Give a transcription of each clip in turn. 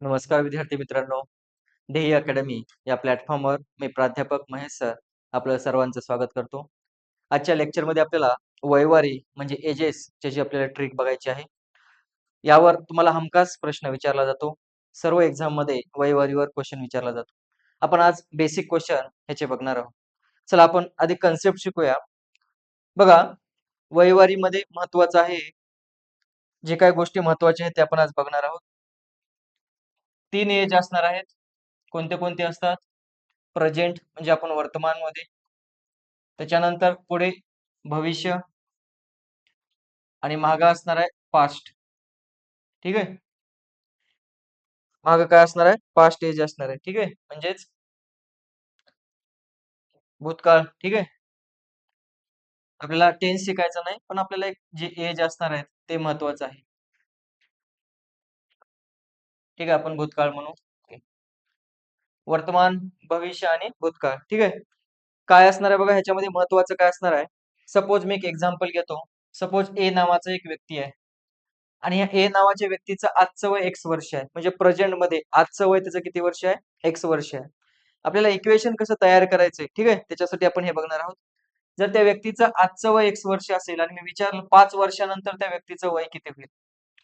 नमस्कार विद्यार्थी मित्रांनो. ध्येय अकॅडमी या प्लॅटफॉर्मवर मी प्राध्यापक महेश सर आपलं सर्वांचं स्वागत करतो. आजच्या लेक्चरमध्ये आपल्याला वयवारी म्हणजे एजेस ज्याची आपल्याला ट्रिक बघायची आहे यावर तुम्हाला हमखास प्रश्न विचारला जातो. सर्व एक्झाममध्ये वयवारीवर क्वेश्चन विचारला जातो. आपण आज बेसिक क्वेश्चन ह्याचे बघणार आहोत. चला आपण आधी कन्सेप्ट शिकूया. बघा वयवारीमध्ये महत्वाचं आहे जे काही गोष्टी महत्त्वाच्या आहेत ते आपण आज बघणार आहोत. तीन एज असणार आहेत. कोणते कोणते असतात? प्रेझेंट म्हणजे आपण वर्तमानमध्ये त्याच्यानंतर पुढे भविष्य आणि मागा असणार आहे पास्ट ठीक आहे? माग काय असणार आहे? पास्ट एज असणार आहे. ठीक आहे? म्हणजेच भूतकाळ. ठीक आहे? आपल्याला टेन्स शिकायचं नाही पण आपल्याला एक जे एज असणार आहे ते महत्वाचं आहे. ठीक आहे आपण भूतकाळ म्हणू. वर्तमान भविष्य आणि भूतकाळ. ठीक आहे? काय असणार आहे बघा ह्याच्यामध्ये महत्वाचं काय असणार आहे? सपोज मी एक एक्झाम्पल घेतो. सपोज ए नावाचा एक व्यक्ती आहे. आणि या ए नावाच्या व्यक्तीचं आजचं वय एक्स वर्ष आहे. म्हणजे प्रेझेंटमध्ये आजचं वय त्याचं किती वर्ष आहे? एक्स वर्ष आहे. आपल्याला इक्वेशन कसं तयार करायचंय ठीक आहे? त्याच्यासाठी आपण हे बघणार आहोत. जर त्या व्यक्तीचं आजचं वय एक्स वर्ष असेल आणि मी विचारलं पाच वर्षानंतर त्या व्यक्तीचं वय किती होईल?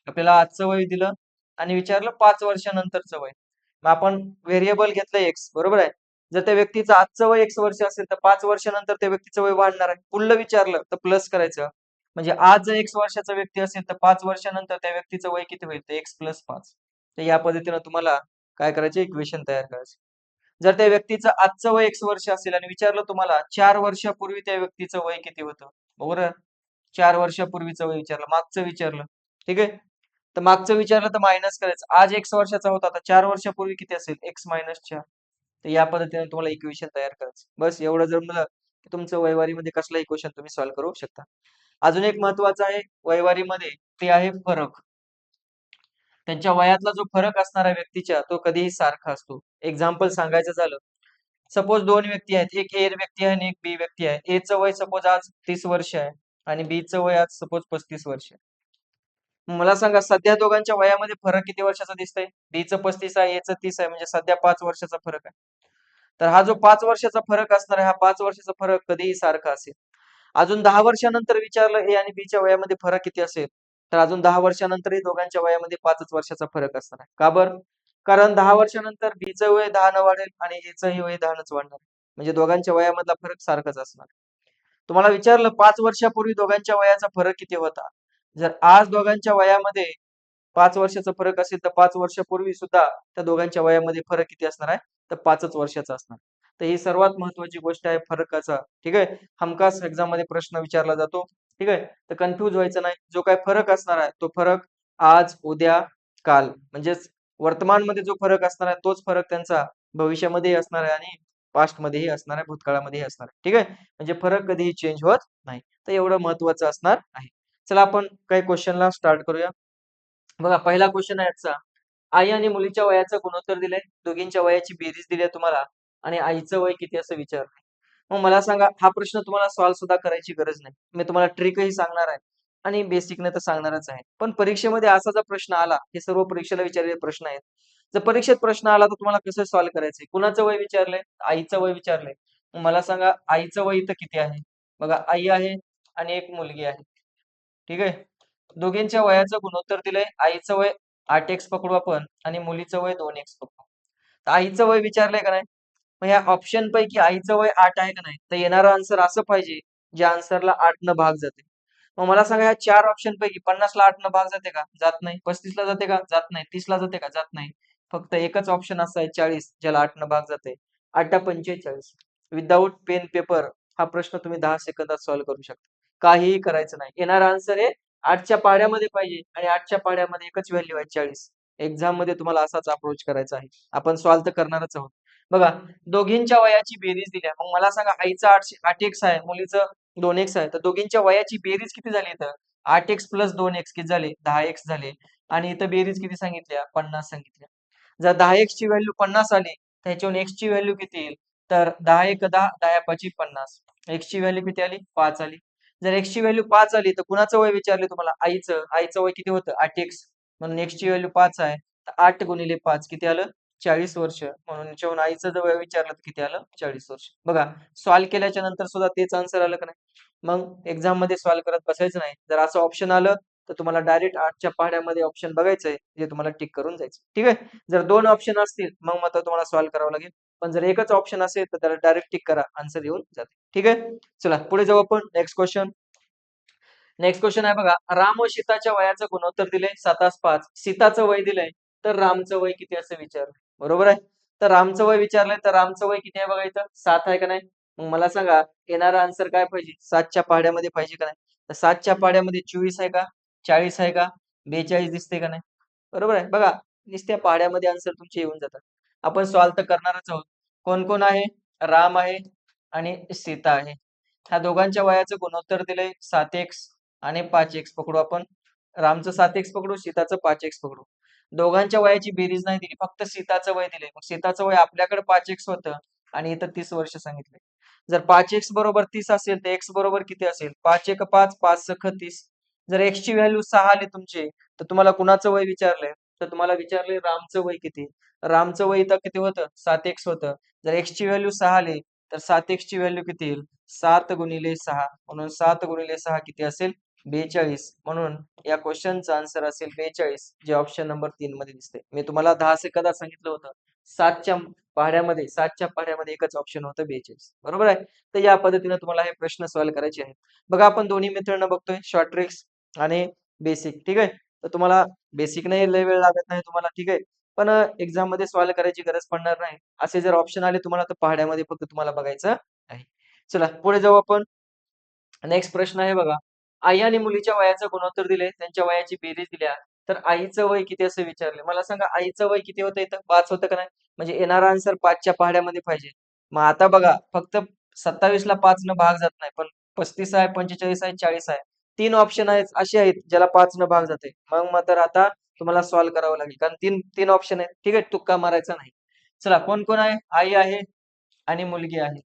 आपल्याला आजचं वय दिलं आणि विचारलं पाच वर्षानंतरचं वय. मग आपण व्हेरिएबल घेतलं एक्स बरोबर आहे? जर त्या व्यक्तीचं आजचं वय एक्स वर्ष असेल तर पाच वर्षानंतर त्या व्यक्तीचं वय वाढणार आहे. पुढलं विचारलं तर प्लस करायचं. म्हणजे आज जर एक्स वर्षाचा व्यक्ती असेल तर पाच वर्षानंतर त्या व्यक्तीचं वय किती होईल? तर एक्स प्लस पाच. तर या पद्धतीनं तुम्हाला काय करायचे? इक्वेशन तयार करायचे. जर त्या व्यक्तीचं आजचं वय एक्स वर्ष असेल आणि विचारलं तुम्हाला चार वर्षापूर्वी त्या व्यक्तीचं वय किती होतं? बरोबर? चार वर्षापूर्वीचं वय विचारलं मागचं विचारलं. ठीक आहे? तर मागचं विचारलं तर मायनस करायचं. आज एक्स वर्षाचा होता आता चार वर्षापूर्वी किती असेल? एक्स मायनस चार. तर या पद्धतीने तुम्हाला इक्वेशन तयार करायचं. बस एवढं जमलं की तुमचं वैवारीमध्ये कसला इक्वेशन तुम्ही सॉल्व्ह करू शकता. अजून एक महत्वाचं आहे वैवारीमध्ये ते आहे फरक. त्यांच्या वयातला जो फरक असणारा व्यक्तीच्या तो कधीही सारखा असतो. एक्झाम्पल सांगायचं झालं. सपोज दोन व्यक्ती आहेत. एक ए व्यक्ती आहे आणि एक बी व्यक्ती आहे. एचं वय सपोज आज तीस वर्ष आहे आणि बी चं वय आज सपोज पस्तीस वर्ष आहे. मला सांगा सध्या दोघांच्या वयामध्ये फरक किती वर्षाचा दिसतोय? बीच पस्तीस आहे याचं तीस आहे म्हणजे सध्या पाच वर्षाचा फरक आहे. तर हा जो पाच वर्षाचा फरक असणार आहे हा पाच वर्षाचा फरक कधीही सारखा असेल. अजून दहा वर्षानंतर विचारलं ए आणि बीच्या वयामध्ये फरक किती असेल? तर अजून दहा वर्षानंतरही दोघांच्या वयामध्ये पाचच वर्षाचा फरक असणार आहे. का बरं? कारण दहा वर्षानंतर बीचं वय दहानं वाढेल आणि एचंही वय दहानच वाढणार म्हणजे दोघांच्या वयामधला फरक सारखाच असणार तुम्हाला विचारलं पाच वर्षापूर्वी दोघांच्या वयाचा फरक किती होता? जर आज दोघांच्या वयामध्ये पाच वर्षाचा फरक असेल तर पाच वर्षापूर्वी सुद्धा त्या दोघांच्या वयामध्ये फरक किती असणार आहे? तर पाचच वर्षाचा असणार. तर ही सर्वात महत्वाची गोष्ट आहे फरकाचा. ठीक आहे? हमखास एक्झाममध्ये प्रश्न विचारला जातो. ठीक आहे? तर कन्फ्यूज व्हायचं नाही. जो काय फरक असणार आहे तो फरक आज उद्या काल. म्हणजेच वर्तमानमध्ये जो फरक असणार आहे तोच फरक त्यांचा भविष्यामध्येही असणार आहे आणि पास्ट मध्येही असणार आहे भूतकाळामध्येही असणार आहे. ठीक आहे? म्हणजे फरक कधीही चेंज होत नाही. तर एवढं महत्वाचं असणार आहे. चला आपण काही क्वेश्चनला स्टार्ट करूया. बघा पहिला क्वेश्चन आहे याचा आई आणि मुलीच्या वयाचं गुणोत्तर दिलंय. दोघींच्या वयाची बेरीज दिली आहे तुम्हाला. आणि आईचं वय किती असं विचारलंय मग मला सांगा हा प्रश्न तुम्हाला सॉल्व्ह सुद्धा करायची गरज नाही. मी तुम्हाला ट्रिकही सांगणार आहे. आणि बेसिकने तर सांगणारच आहे. पण परीक्षेमध्ये असा जर प्रश्न आला हे सर्व परीक्षेला विचारलेले प्रश्न आहेत. जर परीक्षेत प्रश्न आला तर तुम्हाला कसं सॉल्व्ह करायचंय? कुणाचं वय विचारलंय? आईचं वय विचारलंय. मग मला सांगा आईचं वय इथं किती आहे? बघा आई आहे आणि एक मुलगी आहे. ठीक आहे? दोघींच्या वयाचं गुणोत्तर दिलंय. आईचं वय आठ एक्स पकडू आपण आणि मुलीचं वय दोन एक्स पकडू. तर आईचं वय विचारलंय का नाही? मग ह्या ऑप्शन पैकी आईचं वय आठ आहे का नाही? तर येणारा आन्सर असं पाहिजे ज्या आन्सरला आठ न भाग जाते. मग मला सांगा ह्या चार ऑप्शन पैकी पन्नास ला आठ न भाग जाते का? जात नाही. पस्तीस ला जाते का? जात नाही. तीस ला जाते का? जात नाही. फक्त एकच ऑप्शन असं आहे चाळीस ज्याला आठ न भाग जाते. आठ पंचेचाळीस. विदाऊट पेन पेपर हा प्रश्न तुम्ही दहा सेकंदात सॉल्व्ह करू शकता. काहीही करायचं नाही. येणारा आन्सर आहे आठच्या पाड्यामध्ये पाहिजे आणि आठच्या पाड्यामध्ये एकच व्हॅल्यू आहे चाळीस. एक्झाममध्ये तुम्हाला असाच अप्रोच करायचा आहे. आपण सॉल्व तर करणारच आहोत. बघा दोघींच्या वयाची बेरीज दिल्या मग मला सांगा आईचं आठशे आठ एक्स आहे मुलीचं दोन एक्स आहे. तर दोघींच्या वयाची बेरीज किती झाली इथं? आठ एक्स प्लस दोन एक्स किती झाले? दहा एक्स झाले. आणि इथं बेरीज किती सांगितल्या? पन्नास सांगितल्या. जर दहा एक्स ची व्हॅल्यू पन्नास आली तर एक्स ची व्हॅल्यू किती येईल? तर दहा एक दहा दहा पाची पन्नास. एक्स ची व्हॅल्यू किती आली? पाच आली. जर एक्सची व्हॅल्यू पाच आली तर कुणाचं वय विचारले तुम्हाला? आईचं. आईचं वय किती होतं? आठ एक्स म्हणून एक्सची व्हॅल्यू पाच आहे तर आठ गुणिले पाच किती आलं? चाळीस वर्ष. म्हणून याच्याहून आईचं जर वय विचारलं तर किती आलं? चाळीस वर्ष. बघा सॉल्व केल्याच्यानंतर सुद्धा तेच आन्सर आलं का नाही? मग एक्झाममध्ये सॉल्व्ह करत बसायचं नाही. जर असं ऑप्शन आलं तर तुम्हाला डायरेक्ट आठच्या पहाड्यामध्ये ऑप्शन बघायचंय जे तुम्हाला टिक करून जायचं. ठीक आहे? जर दोन ऑप्शन असतील मग मात्र तुम्हाला सॉल्व्ह करावं लागेल. पण जर एकच ऑप्शन असेल तर त्याला डायरेक्ट टिक करा आन्सर येऊन जाते. ठीक आहे? चला पुढे जाऊ आपण. नेक्स्ट क्वेश्चन नेक्स्ट क्वेश्चन आहे बघा. राम व सीताच्या वयाचं गुणोत्तर दिले सातास पाच. सीताचं वय दिलंय तर रामचं वय किती असं विचारलं? बरोबर आहे? तर रामचं वय विचारलंय तर रामचं वय किती आहे बघा इथं सात आहे का नाही? मग मला सांगा येणारा आन्सर काय पाहिजे? सातच्या पाड्यामध्ये पाहिजे का नाही? तर सातच्या पाड्यामध्ये चोवीस आहे का? चाळीस आहे का? बेचाळीस दिसते का नाही? बरोबर आहे. बघा नुसत्या पाड्यामध्ये आन्सर तुमचे येऊन जातात. आपण सॉल्व तर करणारच आहोत. कोण कोण आहे? राम आहे आणि सीता आहे. ह्या दोघांच्या वयाचं गुणोत्तर दिलंय सात एक्स आणि पाच एक्स पकडू आपण. रामचं सात एक्स पकडू सीताचं पाच एक्स पकडू. दोघांच्या वयाची बेरीज नाही दिली. फक्त सीताचं वय दिले मग सीताचं वय आपल्याकडे पाच एक्स होतं आणि इथं तीस वर्ष सांगितले जर पाच एक्स बरोबर तीस असेल तर एक्स बरोबर किती असेल? पाच एक पाच पाच सख तीस. जर एक्स ची व्हॅल्यू सहा आली तुमची तर तुम्हाला कुणाचं वय विचारलंय? तर तुम्हाला विचारले रामचं वय किती? रामचं वय इथं किती होतं? सात एक्स होतं. जर एक्सची व्हॅल्यू सहा आली तर सात एक्स ची व्हॅल्यू किती येईल? सात गुणिले सहा. म्हणून सात गुणिले सहा किती असेल? बेचाळीस. म्हणून या क्वेश्चनचा आन्सर असेल बेचाळीस जे ऑप्शन नंबर तीन मध्ये दिसते मी तुम्हाला दहा सेकंदात सांगितलं होतं. सातच्या पाढ्यामध्ये सातच्या पाढ्यामध्ये एकच ऑप्शन होतं बेचाळीस. बरोबर आहे? तर या पद्धतीने तुम्हाला हे प्रश्न सॉल्व्ह करायचे आहेत. बघा आपण दोन्ही मेथडनं बघतोय. शॉर्ट ट्रिक्स आणि बेसिक ठीक आहे? तर तुम्हाला बेसिक नाही लय वेळ लागत नाही तुम्हाला ठीक आहे? पण एक्झाममध्ये सॉल्व्ह करायची गरज पडणार नाही. असे जर ऑप्शन आले तुम्हाला तर पहाड्यामध्ये फक्त तुम्हाला बघायचं आहे. चला पुढे जाऊ आपण. नेक्स्ट प्रश्न आहे बघा. आई आणि मुलीच्या वयाचं गुणोत्तर दिले त्यांच्या वयाची बेरीज दिल्या तर आईचं वय किती असं विचारले? मला सांगा आईचं वय किती होतं इथं? पाच होतं का नाही? म्हणजे येणारा आन्सर पाचच्या पहाड्यामध्ये पाहिजे. मग आता बघा फक्त सत्तावीस ला पाच न भाग जात नाही पण पस्तीस आहे पंचेचाळीस आहे चाळीस आहे. तीन ऑप्शन आहेत असे आहेत ज्याला पाच न भाग जाते. मग मात्र आता तुम्हाला सॉल्व्ह करावं लागेल. कारण तीन तीन ऑप्शन आहेत. ठीक आहे? तुक्का मारायचा नाही. चला कोण कोण आहे? आई आहे आणि मुलगी आहे.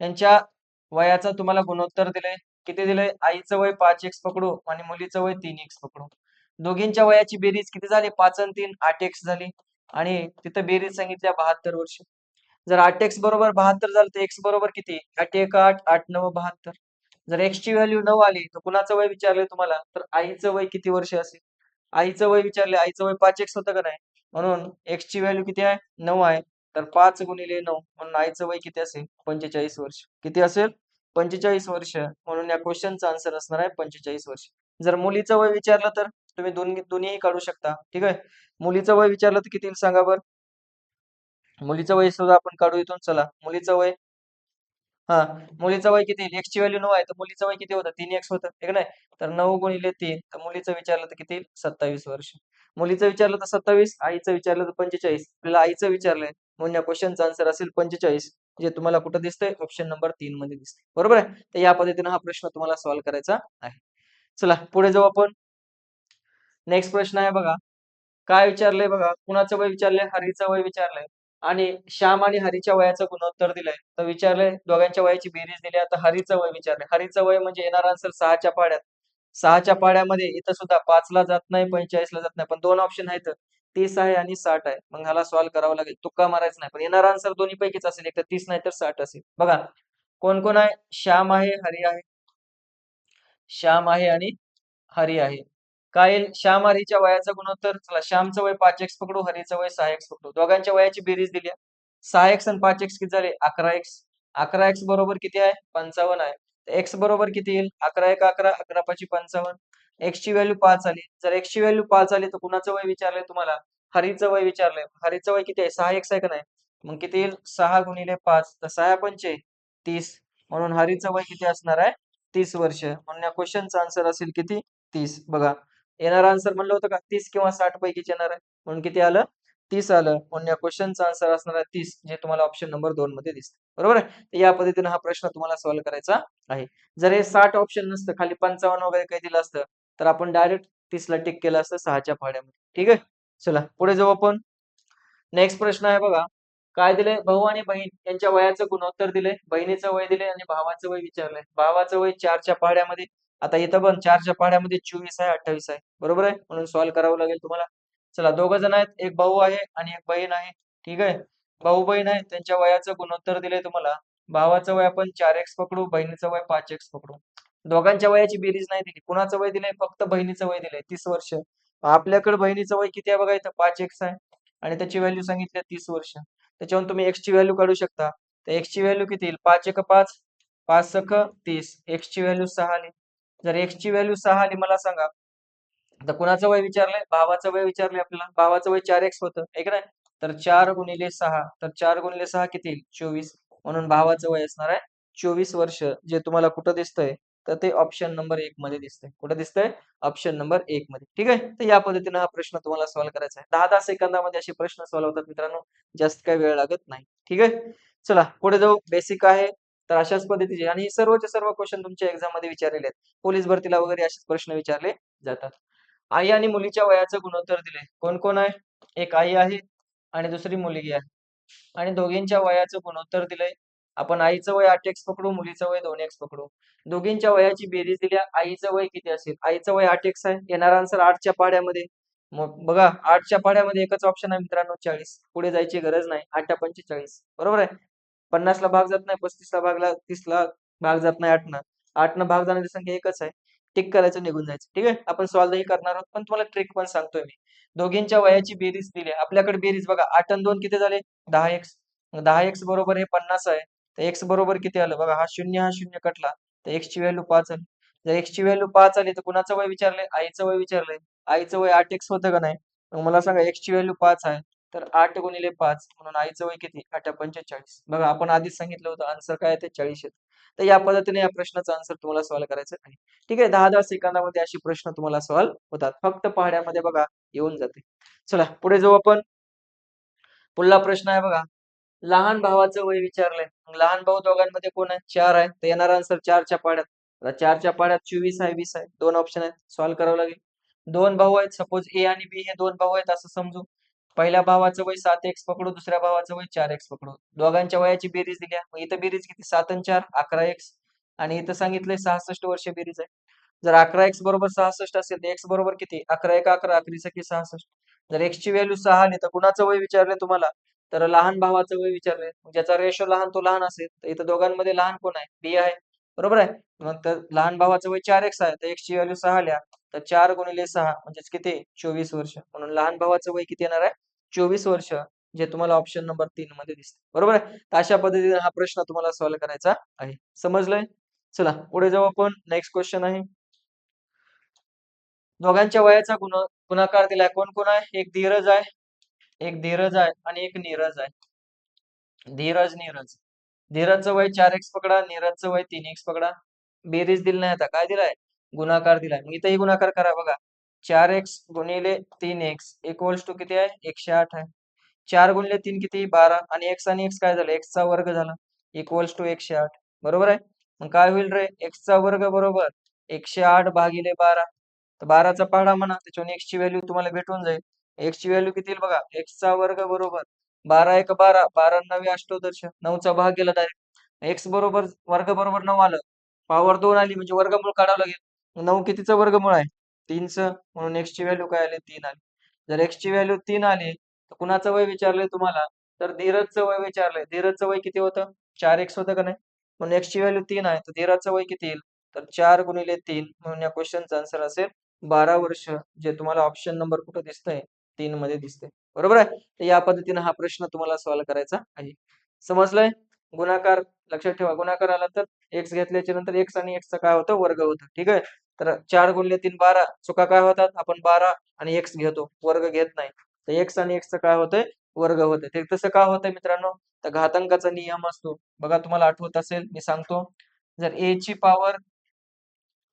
त्यांच्या वयाचं तुम्हाला गुणोत्तर दिलंय. किती दिलंय? आईचं वय पाच एक्स पकडू आणि मुलीचं वय तीन एक्स पकडू. दोघींच्या वयाची बेरीज किती झाली? पाच आणि तीन आठ एक्स झाली. आणि तिथं बेरीज सांगितल्या बहात्तर वर्ष. जर आठ एक्स बरोबर बहात्तर झालं तर एक्स बरोबर किती? आठ एक आठ आठ नऊ बहात्तर. जर एक्सची व्हॅल्यू नऊ आली तर कुणाचं वय विचारलं तुम्हाला? तर आईचं वय किती वर्ष असेल? आईचं वय विचारले आईचं वय पाच एक्स होतं का नाही? म्हणून एक्स ची व्हॅल्यू किती आहे? नऊ आहे. तर पाच गुणिले नऊ म्हणून आईचं वय किती असेल? पंचेचाळीस वर्ष. किती असेल? पंचेचाळीस वर्ष. म्हणून या क्वेश्चनचा आन्सर असणार आहे पंचेचाळीस वर्ष. जर मुलीचं वय विचारलं तर तुम्ही दोन्ही दोन्हीही काढू शकता. ठीक आहे? मुलीचं वय विचारलं तर किती? सांगा बरं. मुलीचं वय सुद्धा आपण काढू इथून. चला. मुलीचं वय हा मुलीचं वय किती? एक्स ची व्हॅल्यू नऊ आहे तर मुलीचं वय किती होतं? तीन एक्स होतं ठीक नाही तर नऊ गुणिले तीन तर मुलीचं विचारलं तर किती? सत्तावीस वर्ष. मुलीचं विचारलं तर सत्तावीस आईचं विचारलं तर पंचेचाळीस. आपल्याला आईचं विचारलंय म्हणून या क्वेश्चनचा आन्सर असेल पंचेचाळीस जे तुम्हाला कुठं दिसतंय? ऑप्शन नंबर तीन मध्ये दिसतंय. बरोबर आहे? तर या पद्धतीनं हा प्रश्न तुम्हाला सॉल्व्ह करायचा आहे. चला पुढे जाऊ आपण. नेक्स्ट प्रश्न आहे बघा. काय विचारलंय बघा? कुणाचं वय विचारलंय? हरीचं वय विचारलंय. आणि श्याम आणि हरीच्या वयाचं गुणोत्तर दिलंय. तर विचारलंय दोघांच्या वयाची बेरीज दिली. आता हरीचं वय विचारलंय. हरीचं वय म्हणजे येणार आन्सर सहाच्या पाड्यात. सहाच्या पाड्यामध्ये इथं सुद्धा पाचला जात नाही पंचेचाळीसला जात नाही. पण दोन ऑप्शन आहेत. तीस आहे आणि साठ आहे. मग ह्याला सॉल्व्ह करावं लागेल. तुक्का मारायचं नाही. पण येणार आन्सर दोन्ही पैकीच असेल. एक तर तीस नाही तर साठ असेल. बघा कोण कोण आहे? श्याम आहे हरी आहे. श्याम आहे आणि हरी आहे. कायल श्याम हरीच्या वयाचं गुणोत्तर चला श्यामचं वय पाच एक्स पकडू हरीचं वय सहा एक्स पकडू. दोघांच्या वयाची बेरीज दिली सहा एक्स आणि पाच एक्स किती झाले? अकरा एक्स अकरा एक्स बरोबर किती आहे? पंचावन्न आहे. एक्स बरोबर किती येईल? अकरा एक अकरा अकरा पाची पंचावन्न. एक्सची व्हॅल्यू पाच आली. जर एक्सची व्हॅल्यू पाच आली तर कुणाचं वय विचारलंय तुम्हाला? हरीचं वय विचारलंय. हरीचं वय किती आहे? सहा एक्स आहे का नाही? मग किती येईल? सहा गुणिले पाच. तर सहा पंचे तीस. म्हणून हरीचं वय किती असणार आहे? तीस वर्ष. म्हणून या क्वेश्चनचा आन्सर असेल किती? तीस. बघा. येणार आन्सर म्हणलं होतं का? तीस किंवा साठ पैकीच येणार आहे. म्हणून किती आलं? तीस आलं. म्हणून या क्वेश्चनचा आन्सर असणार आहे तीस जे तुम्हाला ऑप्शन नंबर दोन मध्ये दिसतं. बरोबर आहे? या पद्धतीने हा प्रश्न तुम्हाला सॉल्व्ह करायचा आहे. जर हे साठ ऑप्शन नसतं खाली पंचावन्न वगैरे काही दिलं असतं तर आपण डायरेक्ट तीसला टिक केलं असतं सहाच्या फाड्यामध्ये ठीक आहे? चला पुढे जाऊ आपण. नेक्स्ट प्रश्न आहे बघा. काय दिले भाऊ आणि बहीण यांच्या वयाचं गुणोत्तर दिले बहिणीचं वय दिले आणि भावाचं वय विचारलंय. भावाचं वय चारच्या पाड्यामध्ये आता इथं पण चारच्या पाड्यामध्ये चोवीस आहे अठ्ठावीस आहे. बरोबर आहे? म्हणून सॉल्व्ह करावं लागेल तुम्हाला. चला दोघ जण आहेत. एक भाऊ आहे आणि एक बहीण आहे. ठीक आहे? भाऊ बहीण आहे. त्यांच्या वयाचं गुणोत्तर दिले तुम्हाला. भावाचं वय आपण चार एक्स पकडू बहिणीचं वय पाच एक्स पकडू. दोघांच्या वयाची बेरीज नाही दिली. कुणाचं वय दिलंय? फक्त बहिणीचं वय दिलंय. तीस वर्ष. आपल्याकडे बहिणीचं वय किती आहे बघा इथं? पाच एक्स आहे. आणि त्याची व्हॅल्यू सांगितली तीस वर्ष. त्याच्यावरून तुम्ही एक्सची व्हॅल्यू काढू शकता. तर एक्स ची व्हॅल्यू किती येईल? पाच एक पाच. पाच सख तीस. एक्सची व्हॅल्यू सहा आली. जर एक्सची व्हॅल्यू सहा आली मला सांगा. तर कुणाचं वय विचारलंय? भावाचं वय विचारलंय आपल्याला. भावाचं वय चार एक्स होतं एक नाही? तर चार गुणिले सहा तर चार गुणिले सहा किती येईल? चोवीस. म्हणून भावाचं वय असणार आहे चोवीस वर्ष. जे तुम्हाला कुठं दिसतंय तर ते ऑप्शन नंबर एक मध्ये दिसतंय. कुठं दिसतंय? ऑप्शन नंबर एक मध्ये. ठीक आहे? तर या पद्धतीने हा प्रश्न तुम्हाला सॉल्व्ह करायचा आहे. दहा दहा सेकंदामध्ये असे प्रश्न सॉल्व्ह होतात मित्रांनो. जास्त काही वेळ लागत नाही. ठीक आहे? चला पुढे जाऊ. बेसिक आहे. तर अशाच पद्धतीचे आणि सर्वचे सर्व क्वेश्चन तुमच्या एक्झाममध्ये विचारलेले आहेत. पोलीस भरतीला वगैरे असेच प्रश्न विचारले जातात. आई आणि मुलीच्या वयाचं गुणोत्तर दिले. कोण कोण आहे? एक आई आहे आणि दुसरी मुलगी आहे. आणि दोघींच्या वयाचं गुणोत्तर दिलंय आपण आईचं वय आठ एक्स पकडू मुलीचं वय दोन एक्स पकडू. दोघींच्या वयाची बेरीज दिल्या आईचं वय किती असेल? आईचं वय आठ एक्स आहे. येणारा आन्सर आठच्या पाड्यामध्ये. मग बघा आठच्या पाड्यामध्ये एकच ऑप्शन आहे मित्रांनो चाळीस. पुढे जायची गरज नाही. आठच्या पंचेचाळीस. बरोबर आहे? पन्नासला भाग जात नाही पस्तीसला भागला तीसला भाग जात नाही आठनं आठनं भाग जाणारी संख्या एकच आहे. टिक करायचं निघून जायचं. ठीक आहे? आपण सॉल्वही करणार आहोत पण तुम्हाला ट्रिक पण सांगतोय मी. दोघींच्या वयाची बेरीज दिली. आपल्याकडे बेरीज बघा. आठ आणि दोन किती झाले? दहा एक्स दहा एक्स बरोबर हे पन्नास आहे. तर एक्स बरोबर किती आलं? बघा हा शून्य हा शून्य कटला. तर एक्स ची व्हॅल्यू पाच आली. जर एक्स ची व्हॅल्यू पाच आली तर कुणाचं वय विचारलंय? आईचं वय विचारलंय. आईचं वय आठ एक्स होतं का नाही? मग मला सांगा एक्स ची व्हॅल्यू पाच आहे. तर आठ गुणिले पाच म्हणून आईचं वय किती? आठ पंचेचाळीस. बघा आपण आधीच सांगितलं होतं आन्सर काय ते चाळीस येत तर या पद्धतीने या प्रश्नाचा आन्सर तुम्हाला सॉल्व्ह करायचं आहे. ठीक आहे दहा दहा सेकंदामध्ये अशी प्रश्न तुम्हाला सॉल्व्ह होतात. फक्त पहाड्यामध्ये बघा येऊन जाते. चला पुढे जाऊ आपण. पुढला प्रश्न आहे बघा. लहान भावाचं वय विचारलंय. लहान भाऊ दोघांमध्ये कोण आहे? चार आहे. तर येणार आन्सर चारच्या पाड्यात. आता चारच्या पाड्यात चोवीस आहे वीस आहे. दोन ऑप्शन आहेत. सॉल्व्ह करावं लागेल. दोन भाऊ आहेत. सपोज ए आणि बी हे दोन भाऊ आहेत असं समजू. पहिल्या भावाचं वय सात एक्स पकडू दुसऱ्या भावाचं वय चार एक्स पकडू. दोघांच्या वयाची बेरीज दिल्या मग इथं बेरीज किती? सात आणि चार अकरा एक्स आणि इथं सांगितलंय सहासष्ट वर्ष बेरीज आहे. जर अकरा एक्स बरोबर सहासष्ट असेल तर एक्स बरोबर किती? अकरा एक अकरा अकरी सखी सहासष्ट जर एक्सची व्हॅल्यू सहा आली तर कुणाचं वय विचारलंय तुम्हाला? तर लहान भावाचं वय विचारलंय. ज्याचा रेशो लहान तो लहान असेल. तर इथं दोघांमध्ये लहान कोण आहे? बी आहे. बरोबर आहे? मग तर लहान भावाचं वय चार एक्स आहे तर एक्सची व्हॅल्यू सहा आल्या तर चार गुणिले सहा म्हणजेच किती? चोवीस वर्ष. म्हणून लहान भावाचं वय किती येणार आहे? चोवीस वर्ष जे तुम्हाला ऑप्शन नंबर तीन मध्ये दिसते बरोबर आहे? तर अशा पद्धतीने हा प्रश्न तुम्हाला सॉल्व्ह करायचा आहे. समजलंय? चला पुढे जाऊ आपण. नेक्स्ट क्वेश्चन आहे. दोघांच्या वयाचा गुण गुणाकार दिलाय. कोण कोण आहे? एक धीरज आहे एक धीरज आहे आणि एक नीरज आहे. धीरज नीरज. धीरजचं वय चार एक्स पकडा नीरजचं वय तीन एक्स पकडा. बेरीज दिली नाही आता. काय दिलाय? गुणाकार दिलाय. मग इथेही गुणाकार करा बघा. चार एक्स गुणिले तीन एक्स इक्वल्स टू किती आहे? एकशे आठ आहे. चार गुणिले तीन किती? बारा. आणि एक्स आणि एक्स काय झालं? एक्सचा वर्ग झाला. इक्वल्स टू एकशे आठ. बरोबर आहे? मग काय होईल रे? एक्सचा वर्ग बरोबर. एकशे आठ भागिले बारा. तर बाराचा पाढा म्हणा. त्याच्यावर एक्सची व्हॅल्यू तुम्हाला भेटून जाईल. एक्सची व्हॅल्यू किती येईल बघा? एक्सचा वर्ग बरोबर. बारा एक बारा बारा नवे अष्टोदर्श नऊचा भाग गेला डायरेक्ट एक्स बरोबर वर्ग बरोबर नऊ आलं. पॉवर दोन आली म्हणजे वर्गमूळ काढावं लागेल. नऊ कितीचं वर्गमूळ आहे? तीनच. म्हणून एक्स ची व्हॅल्यू काय आली? तीन आली. जर एक्स ची व्हॅल्यू तीन आली तर कुणाचं वय विचारलंय तुम्हाला? तर धीरजचं वय विचारलंय. धीरजचं वय किती होतं? चार एक्स होतं का नाही? म्हणून एक्स ची व्हॅल्यू तीन आहे तर धीराचं वय किती येईल? तर चार गुणिले तीन म्हणून या क्वेश्चनचा आन्सर असेल बारा वर्ष. जे तुम्हाला ऑप्शन नंबर कुठं दिसतंय? तीन मध्ये दिसते बरोबर आहे? तर या पद्धतीने हा प्रश्न तुम्हाला सॉल्व्ह करायचा आहे. समजलंय? गुणाकार लक्षात ठेवा. गुणाकार आला तर एक्स घेतल्याच्या नंतर एक्स आणि एक्सचा काय होतं? वर्ग होतं. ठीक आहे? तर चार गुणले तीन बारा. चुका काय होतात? आपण बारा आणि एक्स घेतो. वर्ग घेत नाही. तर एक्स आणि एक्सचं काय होतंय? वर्ग होते ते तसं का होतंय मित्रांनो? तर घातांकाचा नियम असतो. बघा तुम्हाला आठवत असेल मी सांगतो. जर ए ची पॉवर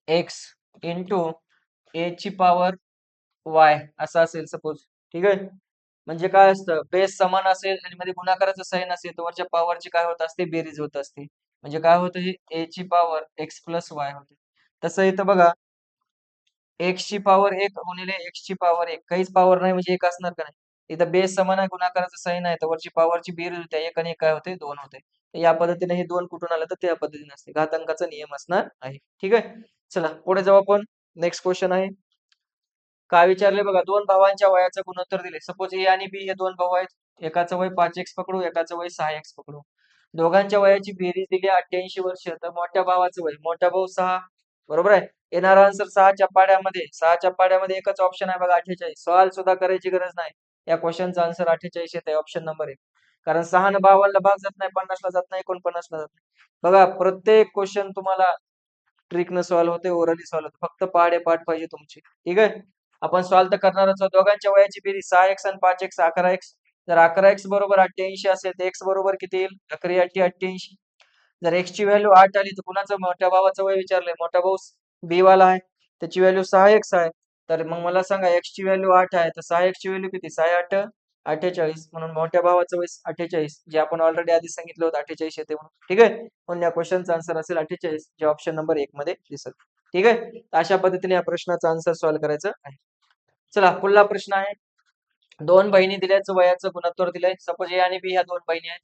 एक्स इंटू ए ची पॉवर वाय असं असेल सपोज ठीक आहे? म्हणजे काय असतं बेस समान असेल आणि मध्ये गुणाकाराचं साईन असेल तर वरच्या पॉवरची काय होत असते? बेरीज होत असते. म्हणजे काय होतं? हे ए ची पॉवर एक्स प्लस वाय होते. तसं इथं बघा एक्स ची पॉवर एक गुणिले एक्स ची पॉवर एक. काहीच पॉवर नाही म्हणजे एक असणार का नाही? इथं बेस समान आहे गुणाकाराचं साईन आहे तर वरची पॉवरची बेरीज होते एक आणि एक काय होते? दोन होते. या पद्धतीने हे दोन कुठून आलं? तर त्या पद्धतीने असते. घातांकाचा नियम असणार आहे. ठीक आहे? चला पुढे जाऊ आपण. नेक्स्ट क्वेश्चन आहे. काय विचारले बघा दोन भावांच्या वयाचं गुणोत्तर दिले सपोज ए आणि बी हे दोन भाऊ आहेत एकाचं वय पाच एक्स पकडू एकाचं वय सहा एक्स पकडू. दोघांच्या वयाची बेरीज दिली अठ्ठ्याऐंशी वर्ष तर मोठ्या भावाचं वय मोठा भाऊ सहा. बरोबर आहे? येणारा आन्सर सहाच्या पाड्यामध्ये सहाच्या पाड्यामध्ये एकच ऑप्शन आहे बघा अठ्ठेचाळीस. सवाल सुद्धा करायची गरज नाही. या क्वेश्चनचा आन्सर अठ्ठेचाळीस येत आहे ऑप्शन नंबर एक. कारण सहा न बावनला भाग जात नाही पन्नासला जात नाही एकोणपन्नासला जात नाही. बघा प्रत्येक क्वेश्चन तुम्हाला ट्रिकनं सॉल्व्ह होते ओरली सॉल्व्ह होते. फक्त पाडे पाठ पाहिजे तुमची. ठीक आहे? आपण सॉल्व्ह तर करणारच आहोत. दोघांच्या वयाची बेरीज सहा एक्स आणि पाच एक्स अकरा एक्स जर अकरा एक्स बरोबर अठ्ठ्याऐंशी असेल तर एक्स बरोबर किती येईल? अकरा अठ्ठी अठ्ठ्याऐंशी. जर एक्सची व्हॅल्यू आठ आली तर कुणाचं? मोठ्या भावाचं वय विचारलंय. मोठा भाऊ बी वाला आहे. त्याची व्हॅल्यू सहा एक्स आहे. तर मग मला सांगा एक्सची व्हॅल्यू आठ आहे तर सहा एक्सची व्हॅल्यू किती? सहा आठ अठ्ठेचाळीस. म्हणून मोठ्या भावाचं वय अठ्ठेचाळीस. जे आपण ऑलरेडी आधी सांगितलं होतं अठ्ठेचाळीस येते म्हणून. ठीक आहे? म्हणून या क्वेश्चनचा आन्सर असेल अठ्ठेचाळीस. जे ऑप्शन नंबर एक मध्ये दिसत ठीक आहे? अशा पद्धतीने या प्रश्नाचा आन्सर सॉल्व्ह करायचं आहे. चला पुढला प्रश्न आहे. दोन बहिणी दिल्याचं वयाचं गुणोत्तर दिलंय. सपोज ए आणि बी ह्या दोन बहिणी आहेत.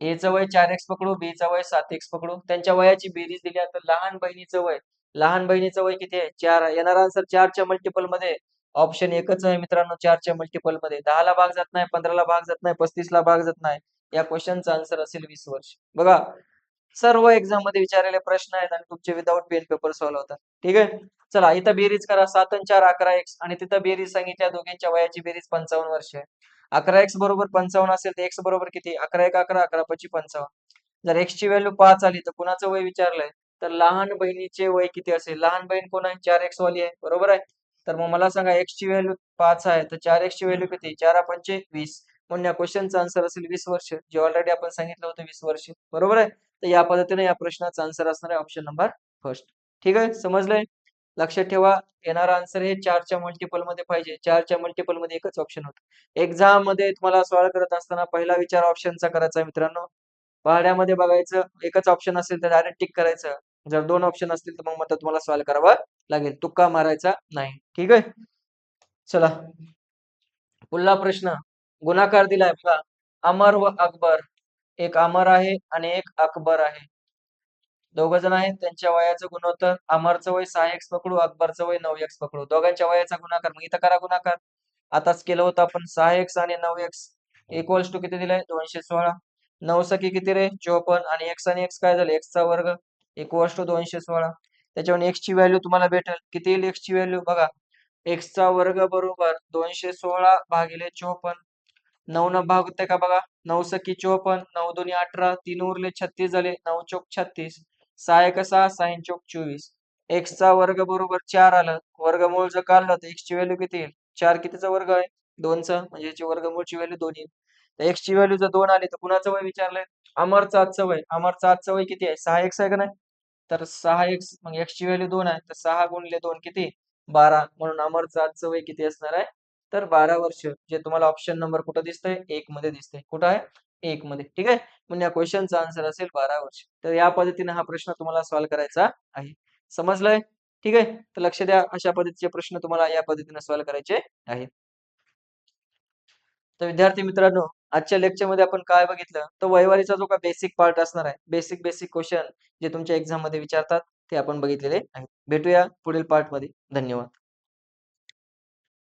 एचं वय चार एक्स पकडू बी चं वय सात एक्स पकडू. त्यांच्या वयाची बेरीज दिली आहे तर लहान बहिणीचं वय लहान बहिणीचं वय किती आहे? चार येणारा आन्सर चारच्या मल्टिपलमध्ये ऑप्शन एकच आहे मित्रांनो चारच्या मल्टिपलमध्ये. दहाला भाग जात नाही पंधराला भाग जात नाही पस्तीसला भाग जात नाही. या क्वेश्चनचा आन्सर असेल वीस वर्ष. बघा सर्व एक्झाममध्ये विचारलेले प्रश्न आहेत आणि तुमचे विदाऊट पेन पेपर सॉल्व्ह होतात. ठीक आहे? चला इथं बेरीज करा. सात चार अकरा एक्स आणि तिथं बेरीज सांगितल्या. दोघांच्या वयाची बेरीज पंचावन्न वर्ष. आहे अकरा एक्स बरोबर पंचावन्न असेल तर एक्स बरोबर किती? अकरा एक अकरा अकरा पची पंचावन्न. जर एक्सची व्हॅल्यू पाच आली तर कुणाचं वय विचारलंय? तर लहान बहिणीचे वय किती असेल? लहान बहीण कोण आहे? चार एक्स वाली आहे. बरोबर आहे? तर मग मला सांगा एक्स ची व्हॅल्यू पाच आहे तर चार एक्स ची व्हॅल्यू किती? चार पंचे वीस. म्हणून या क्वेश्चनचा आन्सर असेल वीस वर्ष. जे ऑलरेडी आपण सांगितलं होतं वीस वर्ष. बरोबर आहे? तर या पद्धतीने या प्रश्नाचा आन्सर असणार आहे ऑप्शन नंबर फर्स्ट ठीक आहे? समजलंय? लक्षात ठेवा येणारा आन्सर हे चारच्या मल्टिपलमध्ये पाहिजे. चारच्या मल्टिपलमध्ये एकच ऑप्शन होतं. एक्झाममध्ये तुम्हाला सॉल्व्ह करत असताना पहिला विचार ऑप्शनचा करायचा आहे मित्रांनो. पहाड्यामध्ये बघायचं एकच ऑप्शन असेल तर डायरेक्ट टिक करायचं. जर दोन ऑप्शन असतील तर मग मात्र तुम्हाला सॉल्व्ह करावा लागेल. तुक्का मारायचा नाही. ठीक आहे? चला. पुढला प्रश्न. गुणाकार दिलाय बघा. अमर व अकबर. एक अमर आहे आणि एक अकबर आहे. दोघ जण आहेत त्यांच्या वयाचं गुणोत्तर अमरचं वय सहा एक्स पकडू अकबरचं वय नऊ एक्स पकडू. दोघांच्या वयाचा गुणाकार मग इथं करा गुणाकार. आताच केलं होतं आपण सहा एक्स आणि नऊ एक्स. इक्वल्स टू किती दिलाय? दोनशे सोळा. नऊ सखी किती रे? चोपन्न. आणि एक्स आणि एक्स काय झालं? एक्सचा वर्ग इक्वल्स टू दोनशे सोळा. त्याच्यावर एक्स ची व्हॅल्यू तुम्हाला भेटेल. किती येईल एक्स ची व्हॅल्यू बघा एक्सचा वर्ग बरोबर दोनशे सोळा भागिले चोपन्न. नऊ न भाग होते का बघा? नऊ सखी चोपन्न नऊ दोन्ही अठरा तीन उरले छत्तीस झाले नऊ चौक छत्तीस सहा एक सहा साईन चौक चोवीस. एक्सचा वर्ग बरोबर चार आलं. वर्गमूळ जर काढलं तर एक्सची व्हॅल्यू किती येईल? चार कितीचा वर्ग आहे? दोनचा म्हणजे याची वर्गमूळची व्हॅल्यू दोन येईल. तर एक्सची व्हॅल्यू जर दोन आली तर कुणाचं वय विचारलंय? अमरचा आजचं वय. अमरचा आजचं वय किती आहे? सहा एक्स आहे का नाही? तर सहा एक्स मग एक्सची व्हॅल्यू दोन आहे. तर सहा गुणले दोन किती? बारा. म्हणून अमरचं आजचं वय किती असणार आहे? तर बारा वर्ष जे तुम्हाला ऑप्शन नंबर कुठं दिसतंय? एक मध्ये दिसतंय. कुठं आहे? एक मध्ये. ठीक आहे? म्हणजे या क्वेश्चनचा आन्सर असेल बारा वर्ष. तर या पद्धतीने हा प्रश्न तुम्हाला सॉल्व्ह करायचा आहे. समजलंय? ठीक आहे? तर लक्ष द्या अशा पद्धतीचे प्रश्न तुम्हाला या पद्धतीने सॉल्व्ह करायचे आहेत. तर विद्यार्थी मित्रांनो आजच्या लेक्चरमध्ये आपण काय बघितलं? तर वैवारीचा जो का बेसिक पार्ट असणार आहे बेसिक बेसिक क्वेश्चन जे तुमच्या एक्झाममध्ये विचारतात ते आपण बघितलेले आहेत. भेटूया पुढील पार्टमध्ये. धन्यवाद.